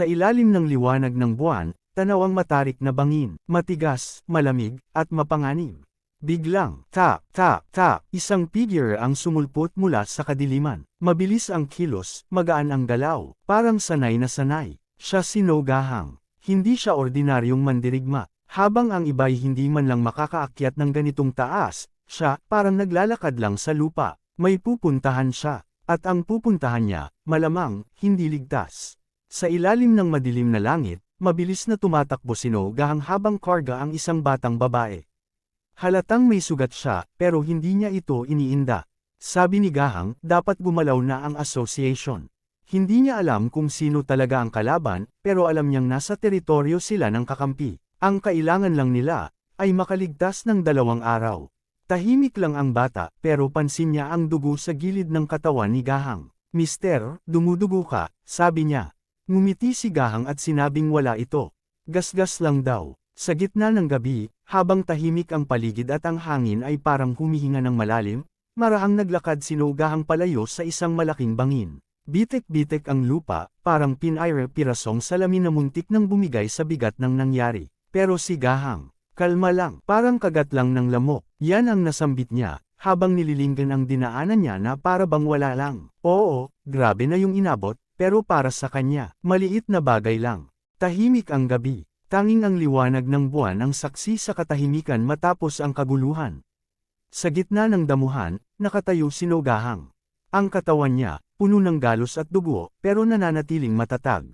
Sa ilalim ng liwanag ng buwan, tanaw ang matarik na bangin, matigas, malamig, at mapanganib. Biglang, ta, ta, ta, isang figure ang sumulpot mula sa kadiliman. Mabilis ang kilos, magaan ang galaw, parang sanay na sanay. Siya sinogahang. Hindi siya ordinaryong mandirigma. Habang ang iba'y hindi man lang makakaakyat ng ganitong taas, siya, parang naglalakad lang sa lupa. May pupuntahan siya. At ang pupuntahan niya, malamang, hindi ligtas. Sa ilalim ng madilim na langit, mabilis na tumatakbo sinogahang habang karga ang isang batang babae. Halatang may sugat siya, pero hindi niya ito iniinda. Sabi ni Gahang, dapat gumalaw na ang association. Hindi niya alam kung sino talaga ang kalaban, pero alam niyang nasa teritoryo sila ng kakampi. Ang kailangan lang nila, ay makaligtas ng dalawang araw. Tahimik lang ang bata, pero pansin niya ang dugo sa gilid ng katawan ni Gahang. Mister, dumudugo ka, sabi niya. Ngumiti si Gahang at sinabing wala ito. Gasgas lang daw. Sa gitna ng gabi, habang tahimik ang paligid at ang hangin ay parang humihinga ng malalim, marahang naglakad si Gahang palayo sa isang malaking bangin. Bitek-bitek ang lupa, parang pinayre pirasong salamin na muntik nang bumigay sa bigat ng nangyari. Pero si Gahang, kalma lang, parang kagat lang ng lamok. Yan ang nasambit niya, habang nililinggan ang dinaanan niya na para bang wala lang. Oo, grabe na yung inabot, pero para sa kanya, maliit na bagay lang. Tahimik ang gabi, tanging ang liwanag ng buwan ang saksi sa katahimikan matapos ang kaguluhan. Sa gitna ng damuhan, nakatayo si Nogahang. Ang katawan niya, puno ng galos at dugo, pero nananatiling matatag.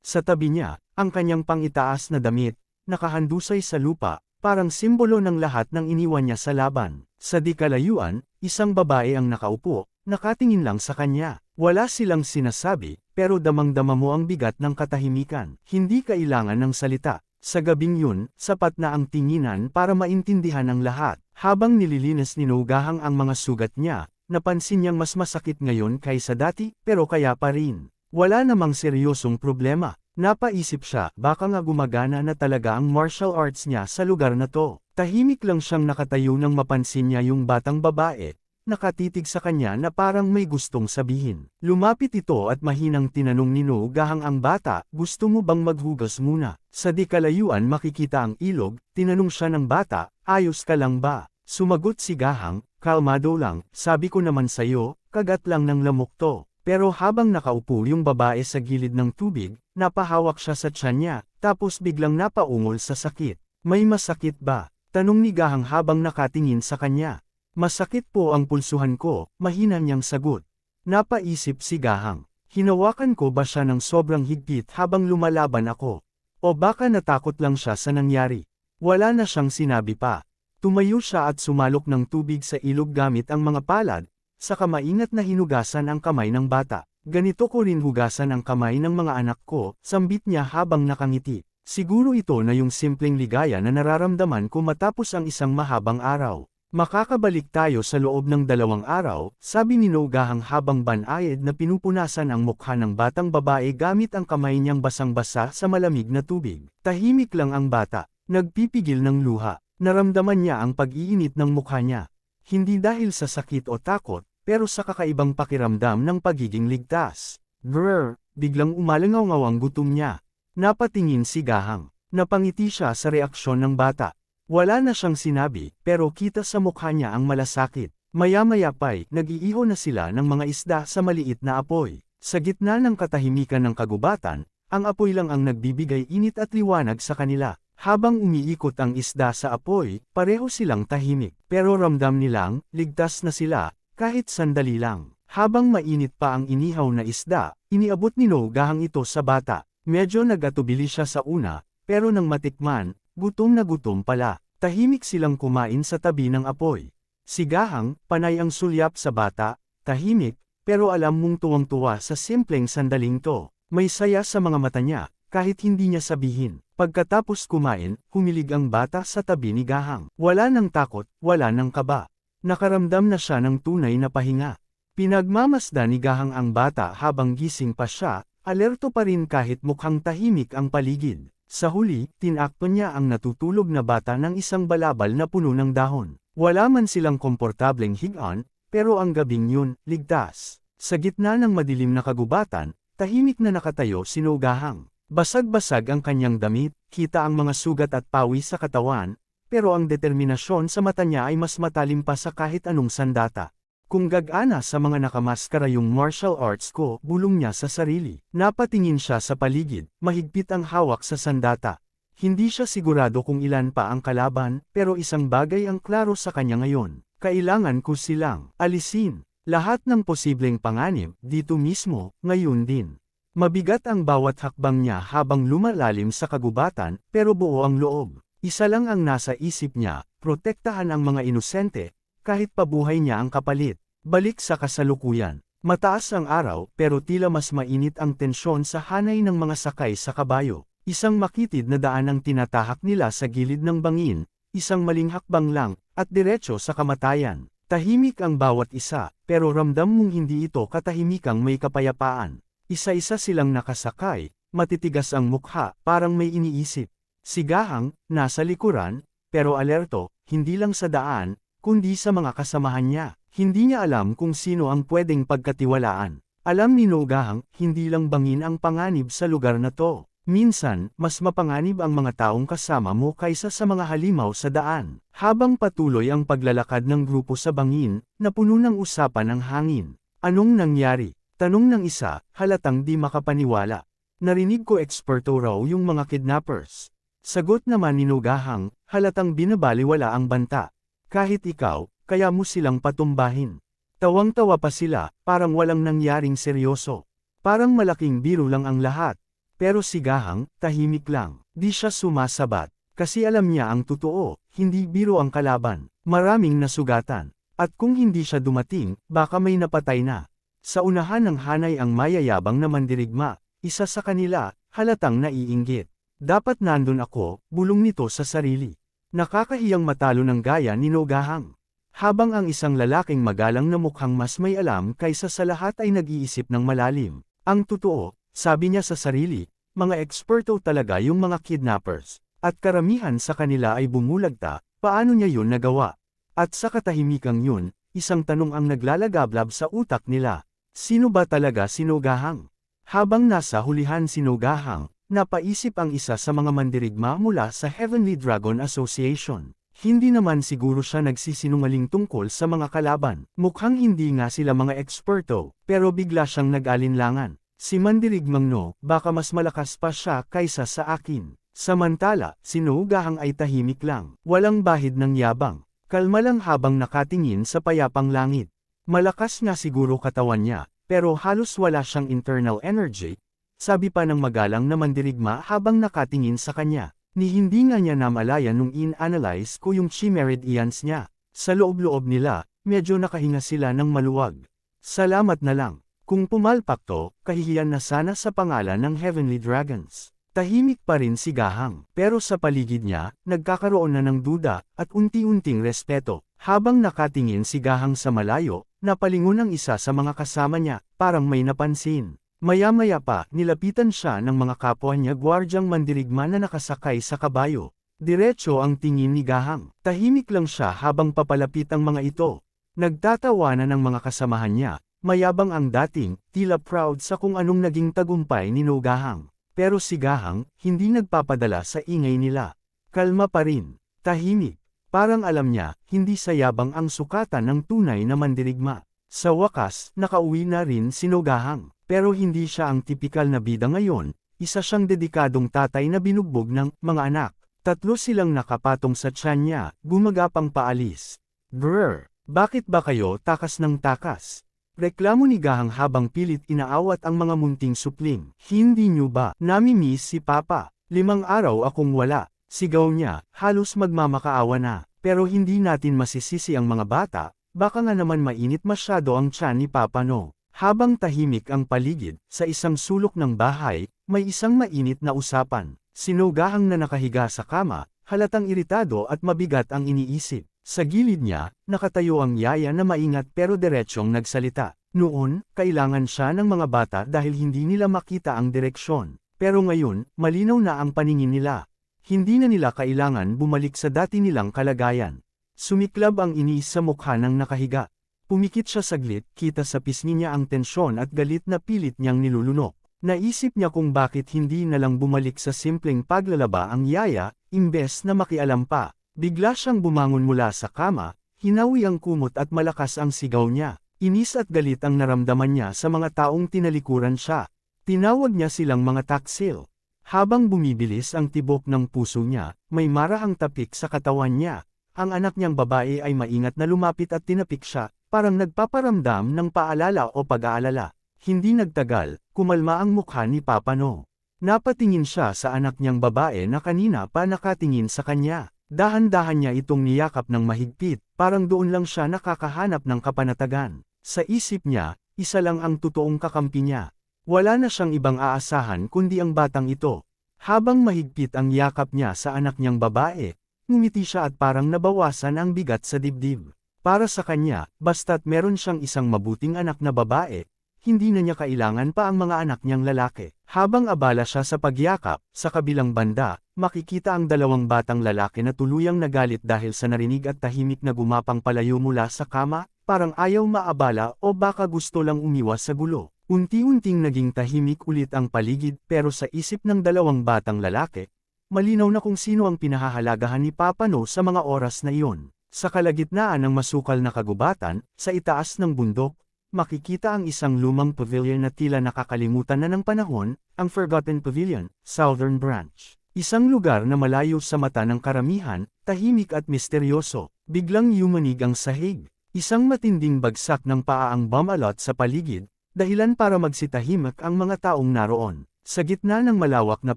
Sa tabi niya, ang kanyang pangitaas na damit, nakahandusay sa lupa, parang simbolo ng lahat ng iniwan niya sa laban. Sa di kalayuan, isang babae ang nakaupo, nakatingin lang sa kanya. Wala silang sinasabi, pero damang-dama mo ang bigat ng katahimikan. Hindi kailangan ng salita. Sa gabing yun, sapat na ang tinginan para maintindihan ang lahat. Habang nililinis ni Nogahang ang mga sugat niya, napansin niyang mas masakit ngayon kaysa dati, pero kaya pa rin. Wala namang seryosong problema. Napaisip siya, baka nga gumagana na talaga ang martial arts niya sa lugar na to. Tahimik lang siyang nakatayo nang mapansin niya yung batang babae, nakatitig sa kanya na parang may gustong sabihin. Lumapit ito at mahinang tinanong ni No gahang ang bata, gusto mo bang maghugas muna? Sa di kalayuan makikita ang ilog, tinanong siya ng bata, ayos ka lang ba? Sumagot si Gahang, kalmado lang, sabi ko naman sayo, kagat lang ng lamok to. Pero habang nakaupo yung babae sa gilid ng tubig, napahawak siya sa tiyan niya, tapos biglang napaungol sa sakit. May masakit ba? Tanong ni Gahang habang nakatingin sa kanya. Masakit po ang pulsuhan ko, mahina niyang sagot. Napaisip si Gahang. Hinawakan ko ba siya ng sobrang higpit habang lumalaban ako? O baka natakot lang siya sa nangyari? Wala na siyang sinabi pa. Tumayo siya at sumalok ng tubig sa ilog gamit ang mga palad, saka maingat na hinugasan ang kamay ng bata. Ganito ko rin hugasan ang kamay ng mga anak ko, sambit niya habang nakangiti. Siguro ito na yung simpleng ligaya na nararamdaman ko matapos ang isang mahabang araw. Makakabalik tayo sa loob ng dalawang araw, sabi ni Nogahang habang banayad na pinupunasan ang mukha ng batang babae gamit ang kamay niyang basang-basa sa malamig na tubig. Tahimik lang ang bata, nagpipigil ng luha, naramdaman niya ang pag-iinit ng mukha niya. Hindi dahil sa sakit o takot, pero sa kakaibang pakiramdam ng pagiging ligtas. Brr, biglang umalangaw ang gutom niya. Napatingin si Gahang. Napangiti siya sa reaksyon ng bata. Wala na siyang sinabi, pero kita sa mukha niya ang malasakit. Maya-maya pa'y, nag-iiho na sila ng mga isda sa maliit na apoy. Sa gitna ng katahimikan ng kagubatan, ang apoy lang ang nagbibigay init at liwanag sa kanila. Habang umiikot ang isda sa apoy, pareho silang tahimik. Pero ramdam nilang, ligtas na sila, kahit sandali lang. Habang mainit pa ang inihaw na isda, iniabot ni No gahang ito sa bata. Medyo nagatubili siya sa una, pero nang matikman, Gutom na gutom pala, tahimik silang kumain sa tabi ng apoy. Sigahang, panay ang sulyap sa bata, tahimik, pero alam mong tuwang-tuwa sa simpleng sandaling to. May saya sa mga mata niya, kahit hindi niya sabihin. Pagkatapos kumain, humilig ang bata sa tabi ni Gahang. Wala ng takot, wala ng kaba. Nakaramdam na siya ng tunay na pahinga. Pinagmamasda ni Gahang ang bata habang gising pa siya, alerto pa rin kahit mukhang tahimik ang paligid. Sa huli, tinakto niya ang natutulog na bata ng isang balabal na puno ng dahon. Wala man silang komportableng higaan, pero ang gabing yun, ligtas. Sa gitna ng madilim na kagubatan, tahimik na nakatayo sinugahang. Basag-basag ang kanyang damit, kita ang mga sugat at pawis sa katawan, pero ang determinasyon sa mata niya ay mas matalim pa sa kahit anong sandata. Kung gagana sa mga nakamaskara yung martial arts ko, bulong niya sa sarili. Napatingin siya sa paligid, mahigpit ang hawak sa sandata. Hindi siya sigurado kung ilan pa ang kalaban, pero isang bagay ang klaro sa kanya ngayon. Kailangan ko silang alisin. Lahat ng posibleng panganib, dito mismo, ngayon din. Mabigat ang bawat hakbang niya habang lumalalim sa kagubatan, pero buo ang loob. Isa lang ang nasa isip niya, protektahan ang mga inosente, kahit pabuhay niya ang kapalit. Balik sa kasalukuyan. Mataas ang araw pero tila mas mainit ang tensyon sa hanay ng mga sakay sa kabayo. Isang makitid na daan ang tinatahak nila sa gilid ng bangin, isang maling hakbang lang, at diretso sa kamatayan. Tahimik ang bawat isa, pero ramdam mong hindi ito katahimikang may kapayapaan. Isa-isa silang nakasakay, matitigas ang mukha, parang may iniisip. Sigahang, nasa likuran, pero alerto, hindi lang sa daan, kundi sa mga kasamahan niya. Hindi niya alam kung sino ang pwedeng pagkatiwalaan. Alam ni Nogahang, hindi lang bangin ang panganib sa lugar na to. Minsan, mas mapanganib ang mga taong kasama mo kaysa sa mga halimaw sa daan. Habang patuloy ang paglalakad ng grupo sa bangin, napuno ng usapan ang hangin. Anong nangyari? Tanong ng isa, halatang di makapaniwala. Narinig ko eksperto raw yung mga kidnappers. Sagot naman ni Nogahang, halatang binabaliwala ang banta. Kahit ikaw, kaya mo silang patumbahin. Tawang-tawa pa sila, parang walang nangyaring seryoso. Parang malaking biro lang ang lahat. Pero sigahang, tahimik lang. Di siya sumasabat. Kasi alam niya ang totoo, hindi biro ang kalaban. Maraming nasugatan. At kung hindi siya dumating, baka may napatay na. Sa unahan ng hanay ang mayayabang na mandirigma, isa sa kanila, halatang naiinggit. Dapat nandun ako, bulong nito sa sarili. Nakakahiyang matalo ng gaya ni Nogahang. Habang ang isang lalaking magalang na mukhang mas may alam kaysa sa lahat ay nag-iisip ng malalim. Ang totoo, sabi niya sa sarili, mga eksperto talaga yung mga kidnappers, at karamihan sa kanila ay bumulagta, paano niya yun nagawa? At sa katahimikang yun, isang tanong ang naglalagablab sa utak nila. Sino ba talaga sinugahang? Habang nasa hulihan sinugahang, napaisip ang isa sa mga mandirigma mula sa Heavenly Dragon Association. Hindi naman siguro siya nagsisinungaling tungkol sa mga kalaban. Mukhang hindi nga sila mga eksperto, pero bigla siyang nag-alinlangan. Si Mandirigmang no, baka mas malakas pa siya kaysa sa akin. Samantala, sinugahang ay tahimik lang, walang bahid ng yabang. Kalma lang habang nakatingin sa payapang langit. Malakas nga siguro katawan niya, pero halos wala siyang internal energy, sabi pa ng magalang na mandirigma habang nakatingin sa kanya. Ni hindi nga niya namalaya nung in-analyze ko yung chimerid ions niya. Sa loob-loob nila, medyo nakahinga sila ng maluwag. Salamat na lang. Kung pumalpak to, kahihiyan na sana sa pangalan ng Heavenly Dragons. Tahimik pa rin si Gahang, pero sa paligid niya, nagkakaroon na ng duda, at unti-unting respeto. Habang nakatingin si Gahang sa malayo, napalingon ang isa sa mga kasama niya, parang may napansin. Maya-maya pa, nilapitan siya ng mga kapwa niya gwardyang mandirigma na nakasakay sa kabayo. Diretso ang tingin ni Gahang. Tahimik lang siya habang papalapit ang mga ito. Nagtatawanan ng mga kasamahan niya, Mayabang ang dating, tila proud sa kung anong naging tagumpay ni Nogahang. Pero si Gahang, hindi nagpapadala sa ingay nila. Kalma pa rin, tahimik. Parang alam niya, hindi sayabang ang sukatan ng tunay na mandirigma. Sa wakas, nakauwi na rin si Nogahang. Pero hindi siya ang tipikal na bida ngayon, isa siyang dedikadong tatay na binugbog ng mga anak. Tatlo silang nakapatong sa tiyan niya, gumagapang paalis. Brr, bakit ba kayo takas ng takas? Reklamo ni Gahang habang pilit inaawat ang mga munting supling. Hindi nyo ba, nami-miss si Papa? Limang araw akong wala. Sigaw niya, halos magmamakaawa na. Pero hindi natin masisisi ang mga bata, baka nga naman mainit masyado ang tiyan ni Papa no. Habang tahimik ang paligid, sa isang sulok ng bahay, may isang mainit na usapan. Sinugahang na nakahiga sa kama, halatang iritado at mabigat ang iniisip. Sa gilid niya, nakatayo ang yaya na maingat pero diretsyong nagsalita. Noon, kailangan siya ng mga bata dahil hindi nila makita ang direksyon. Pero ngayon, malinaw na ang paningin nila. Hindi na nila kailangan bumalik sa dati nilang kalagayan. Sumiklab ang inis sa mukha ng nakahiga. Pumikit siya saglit, kita sa pisngi niya ang tensyon at galit na pilit niyang nilulunok. Naisip niya kung bakit hindi na lang bumalik sa simpleng paglalaba ang yaya, imbes na makialam pa. Bigla siyang bumangon mula sa kama, hinawi ang kumot at malakas ang sigaw niya. Inis at galit ang naramdaman niya sa mga taong tinalikuran siya. Tinawag niya silang mga taksil. Habang bumibilis ang tibok ng puso niya, may marahang tapik sa katawan niya. Ang anak niyang babae ay maingat na lumapit at tinapik siya, parang nagpaparamdam ng paalala o pag-aalala. Hindi nagtagal, kumalma ang mukha ni Papa No. Napatingin siya sa anak niyang babae na kanina pa nakatingin sa kanya. Dahan-dahan niya itong niyakap ng mahigpit, parang doon lang siya nakakahanap ng kapanatagan. Sa isip niya, isa lang ang totoong kakampi niya. Wala na siyang ibang aasahan kundi ang batang ito. Habang mahigpit ang yakap niya sa anak niyang babae, ngumiti siya at parang nabawasan ang bigat sa dibdib. Para sa kanya, basta't meron siyang isang mabuting anak na babae, hindi na niya kailangan pa ang mga anak niyang lalaki. Habang abala siya sa pagyakap, sa kabilang banda, makikita ang dalawang batang lalaki na tuluyang nagalit dahil sa narinig at tahimik na gumapang palayo mula sa kama, parang ayaw maabala o baka gusto lang umiwas sa gulo. Unti-unting naging tahimik ulit ang paligid pero sa isip ng dalawang batang lalaki, malinaw na kung sino ang pinahahalagahan ni Papa No sa mga oras na iyon. Sa kalagitnaan ng masukal na kagubatan, sa itaas ng bundok, makikita ang isang lumang pavilion na tila nakakalimutan na ng panahon, ang Forgotten Pavilion, Southern Branch. Isang lugar na malayo sa mata ng karamihan, tahimik at misteryoso, biglang yumanig ang sahig. Isang matinding bagsak ng paa ang bumalot sa paligid, dahilan para magsitahimik ang mga taong naroon. Sa gitna ng malawak na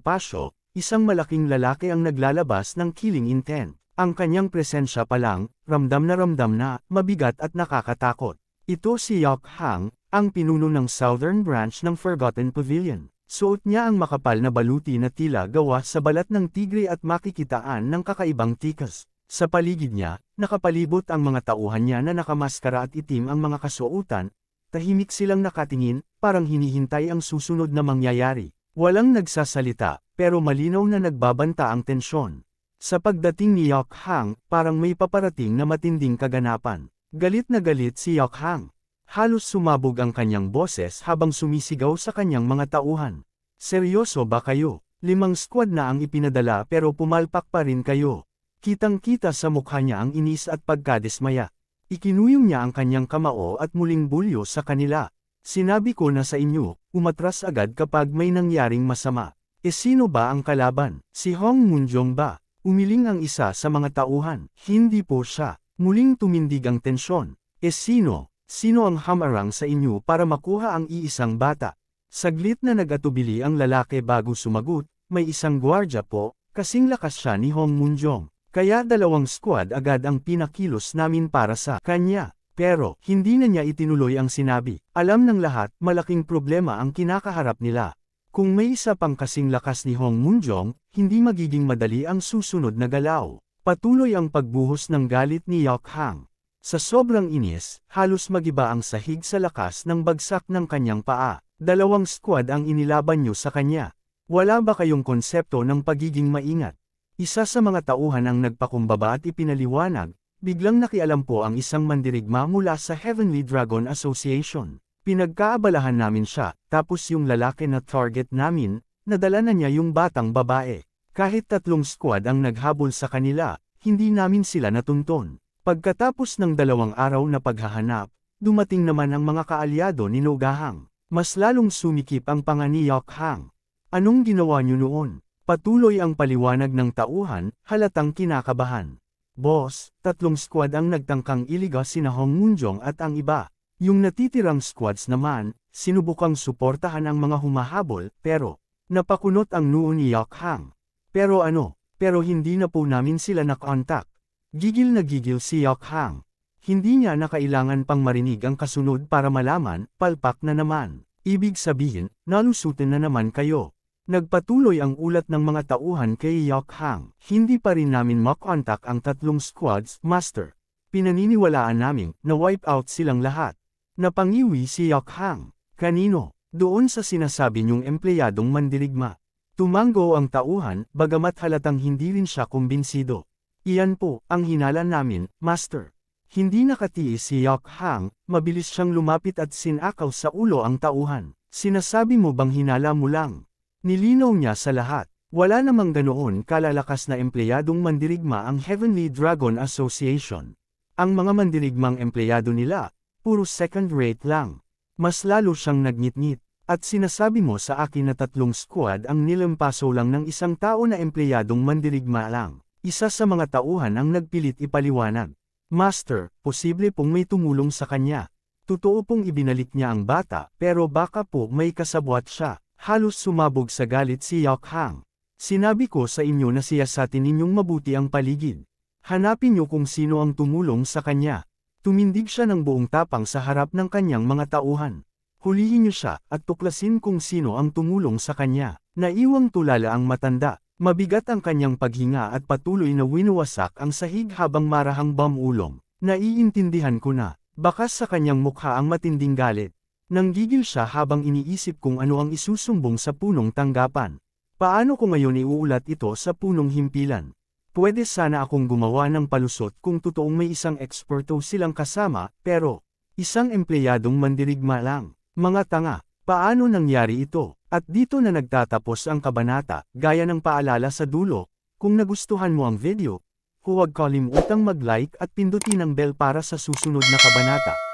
pasyo, isang malaking lalaki ang naglalabas ng killing intent. Ang kanyang presensya pa lang, ramdam na ramdam na, mabigat at nakakatakot. Ito si Yok Hang, ang pinuno ng Southern Branch ng Forgotten Pavilion. Suot niya ang makapal na baluti na tila gawa sa balat ng tigre at makikitaan ng kakaibang tikas. Sa paligid niya, nakapalibot ang mga tauhan niya na nakamaskara at itim ang mga kasuotan, tahimik silang nakatingin, parang hinihintay ang susunod na mangyayari. Walang nagsasalita, pero malinaw na nagbabanta ang tensyon. Sa pagdating ni Yok Hang, parang may paparating na matinding kaganapan. Galit na galit si Yok Hang. Halos sumabog ang kanyang boses habang sumisigaw sa kanyang mga tauhan. Seryoso ba kayo? Limang squad na ang ipinadala pero pumalpak pa rin kayo. Kitang-kita sa mukha niya ang inis at pagkadismaya. Ikinuyong niya ang kanyang kamao at muling bulyo sa kanila. Sinabi ko na sa inyo, umatras agad kapag may nangyaring masama. E sino ba ang kalaban? Si Hong Munjong ba? Umiling ang isa sa mga tauhan. Hindi po siya. Muling tumindig ang tensyon. E sino? Sino ang hamarang sa inyo para makuha ang iisang bata? Saglit na nagatubili ang lalaki bago sumagot, may isang gwardya po, kasing lakas siya ni Hong Munjong. Kaya dalawang squad agad ang pinakilos namin para sa kanya. Pero, hindi na niya itinuloy ang sinabi. Alam ng lahat, malaking problema ang kinakaharap nila. Kung may isa pang kasing lakas ni Hong Munjong, hindi magiging madali ang susunod na galaw. Patuloy ang pagbuhos ng galit ni Yok Hang. Sa sobrang inis, halos magiba ang sahig sa lakas ng bagsak ng kanyang paa. Dalawang squad ang inilaban niyo sa kanya. Wala ba kayong konsepto ng pagiging maingat? Isa sa mga tauhan ang nagpakumbaba at ipinaliwanag, biglang nakialam po ang isang mandirigma mula sa Heavenly Dragon Association. Pinagkaabalahan namin siya, tapos yung lalaki na target namin, nadala na niya yung batang babae. Kahit tatlong squad ang naghabol sa kanila, hindi namin sila natuntun. Pagkatapos ng dalawang araw na paghahanap, dumating naman ang mga kaalyado ni Nogahang. Mas lalong sumikip ang pangani Yok Hang. Anong ginawa niyo noon? Patuloy ang paliwanag ng tauhan, halatang kinakabahan. Boss, tatlong squad ang nagtangkang iliga sina Hong Munjong at ang iba. Yung natitirang squads naman, sinubukang suportahan ang mga humahabol, pero, napakunot ang noo ni Yok Hang. Pero ano, pero hindi na po namin sila nakontak. Gigil na gigil si Yok Hang. Hindi niya na kailangan pang marinig ang kasunod para malaman, palpak na naman. Ibig sabihin, nalusutin na naman kayo. Nagpatuloy ang ulat ng mga tauhan kay Yok Hang. Hindi pa rin namin makontak ang tatlong squads, Master. Pinaniniwalaan namin na wipe out silang lahat. Napangiwi si Yok Hang. Kanino? Doon sa sinasabi niyong empleyadong mandirigma. Tumango ang tauhan, bagamat halatang hindi rin siya kumbinsido. Iyan po, ang hinala namin, Master. Hindi nakatiis si Yok Hang, mabilis siyang lumapit at sinakaw sa ulo ang tauhan. Sinasabi mo bang hinala mo lang? Nilinaw niya sa lahat. Wala namang ganoon kalalakas na empleyadong mandirigma ang Heavenly Dragon Association. Ang mga mandirigmang empleyado nila, puro second rate lang. Mas lalo siyang nagngit-ngit. At sinasabi mo sa akin na tatlong squad ang nilampaso lang ng isang tao na empleyadong mandirigma lang. Isa sa mga tauhan ang nagpilit ipaliwanag. Master, posible pong may tumulong sa kanya. Totoo pong ibinalik niya ang bata, pero baka po may kasabwat siya. Halos sumabog sa galit si Yok Hang. Sinabi ko sa inyo na siyasatin ninyong mabuti ang paligid. Hanapin niyo kung sino ang tumulong sa kanya. Tumindig siya ng buong tapang sa harap ng kanyang mga tauhan. Hulihin niyo siya at tuklasin kung sino ang tumulong sa kanya. Naiwang tulala ang matanda. Mabigat ang kanyang paghinga at patuloy na winuwasak ang sahig habang marahang bamulong. Naiintindihan ko na. Bakas sa kanyang mukha ang matinding galit. Nanggigil siya habang iniisip kung ano ang isusumbong sa punong tanggapan. Paano ko ngayon iuulat ito sa punong himpilan? Pwede sana akong gumawa ng palusot kung totoong may isang eksperto silang kasama, pero, isang empleyadong mandirigma lang. Mga tanga, paano nangyari ito? At dito na nagtatapos ang kabanata, gaya ng paalala sa dulo, kung nagustuhan mo ang video, huwag kalimutang mag-like at pindutin ang bell para sa susunod na kabanata.